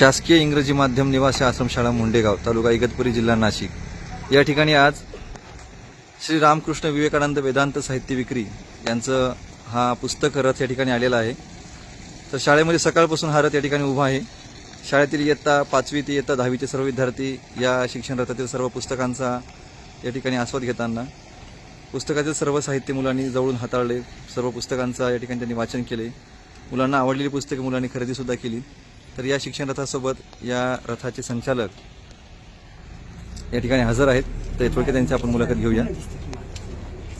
शासकीय इंग्रजी माध्यम निवासी आश्रमशाळा मुंडेगाव तालुका इगतपुरी जिल्हा नाशिक. या ठिकाणी आज श्री रामकृष्ण विवेकानंद वेदांत साहित्य विक्री यांचं हा पुस्तक रथ या ठिकाणी आलेला आहे. तर शाळेमध्ये सकाळपासून हा रथ या ठिकाणी उभा आहे. शाळेतील इयत्ता पाचवी ते इयत्ता दहावीचे सर्व विद्यार्थी या शिक्षण रथातील सर्व पुस्तकांचा या ठिकाणी आस्वाद घेताना पुस्तकातील सर्व साहित्य मुलांनी जवळून हाताळले सर्व पुस्तकांचा या ठिकाणी त्यांनी वाचन केले. मुलांना आवडलेली पुस्तके मुलांनी खरेदीसुद्धा केली. तर या शिक्षण रथासोबत या रथाचे संचालक या ठिकाणी हजर आहेत. तर थोडक्यात त्यांची आपण मुलाखत घेऊया.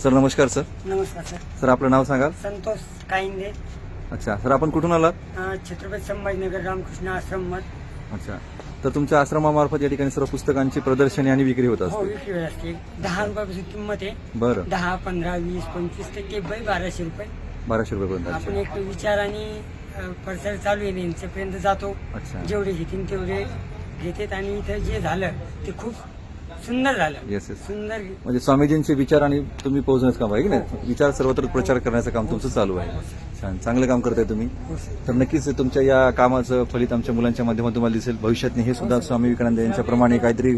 सर नमस्कार सर. नमस्कार सर. सर आपलं नाव सांगाल संतोष काईंदे. अच्छा सर आपण कुठून आलात? छत्रपती संभाजीनगर रामकृष्ण आश्रम मठ अच्छा. तर तुमच्या आश्रमामार्फत या ठिकाणी सर्व पुस्तकांची प्रदर्शनी आणि विक्री होत हो असते विक्री वेळ असते. दहा रुपयापासून किंमत आहे. बरं. दहा पंधरा वीस पंचवीस टक्के बाई बाराशे रुपये. बाराशे रुपयेपर्यंत आपण अच्छा एक विचार आणि प्रचार चालू आहे यांच्यापर्यंत जातो. अच्छा. जेवढे घेतील तेवढे घेतात आणि इथं जे झालं ते खूप सुंदर झालं. येस सुंदर. म्हणजे स्वामीजींचे विचार आणि तुम्ही पोहोचण्याचं काम आहे की नाही? विचार सर्वत्र प्रचार करण्याचं काम तुमचं चालू आहे. छान. चांगलं काम करताय तुम्ही. तर नक्कीच तुमच्या या कामाचं फलित आमच्या मुलांच्या माध्यमातून तुम्हाला दिसेल. भविष्यात हे सुद्धा स्वामी विवेकानंद यांच्याप्रमाणे काहीतरी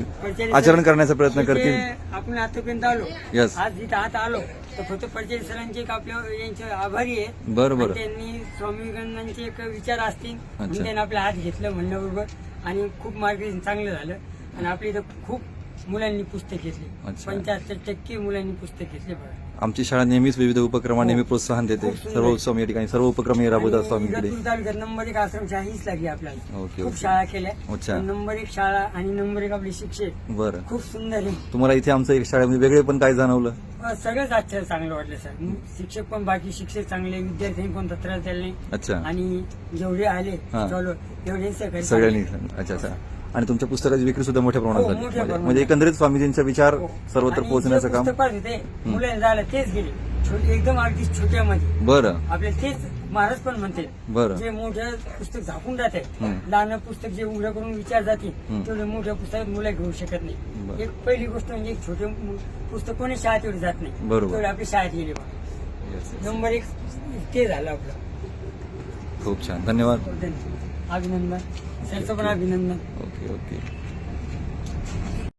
आचरण करण्याचा प्रयत्न करतील. आपण आतापर्यंत आलो. Yes. आज जिथं आता आलो. तर फक्त परिचय सरांचे एक आपल्या यांचे आभारी आहे. बरं बरं. आणि त्यांनी स्वामी विवेकानंदांचे एक विचार असतील. त्यांनी आपल्या हात घेतलं म्हणण्याबरोबर आणि खूप मार्गदर्शन चांगलं झालं. आणि आपल्या इथं खूप मुलांनी पुस्तक घेतली. अच्छा. पंच्याहत्तर टक्के मुलांनी पुस्तक घेतले बघा. आमची शाळा नेहमीच विविध उपक्रमांना नेहमी प्रोत्साहन देते. खूप सुंदर. सर्व उत्सव या ठिकाणी सर्व उपक्रम हे राबवतात आणि स्वामीकडे. इगतपुरी तालुक्यात नंबर एक आश्रमशाळा हीच लागली आपल्याला. ओके, खूप ओके. शाळा केल्या. अच्छा. पण नंबर एक शाळा आणि नंबर एक आपले शिक्षक. बरं. खूप सुंदर आहे. तुम्हाला इथे आमचं एक शाळेमध्ये वेगळे पण काय जाणवलं? सगळंच आजच्या चांगलं वाटलं सर. शिक्षक पण बाकी शिक्षक चांगले विद्यार्थ्यांनी कोणता त्रास द्यायला नाही. अच्छा. आणि जेवढे आले हा. चलो. तेवढे सगळ्यांनी. अच्छा अच्छा. आणि तुमच्या पुस्तकाची विक्री सुद्धा मोठ्या प्रमाणात हो, झाली मोठ्या म्हणजे- प्रमाणात. म्हणजे एकंदरीत स्वामीजींचा विचार हो. सर्वत्र पोहोचण्याचं काम मुलांना झालं तेच गेले छोटे एकदम अगदी छोट्यामध्ये बरं आपल्याला तेच महाराज पण म्हणते बरं. जे मोठ्या पुस्तक झाकून राहते हम्म. लहान पुस्तक जे उघडं करून विचार हम्म. तेवढे मोठ्या पुस्तकात मुलं घेऊ शकत नाही. एक पहिली गोष्ट म्हणजे एक छोटे मु- पुस्तक कोणी शाळेत एवढे जात नाही बरोबर. तेवढे आपल्या शाळेत गेले Yes, yes. नंबर एक ते झालं आपलं खूप छान धन्यवाद अभिनंदन सरचं पण अभिनंदन ओके ओके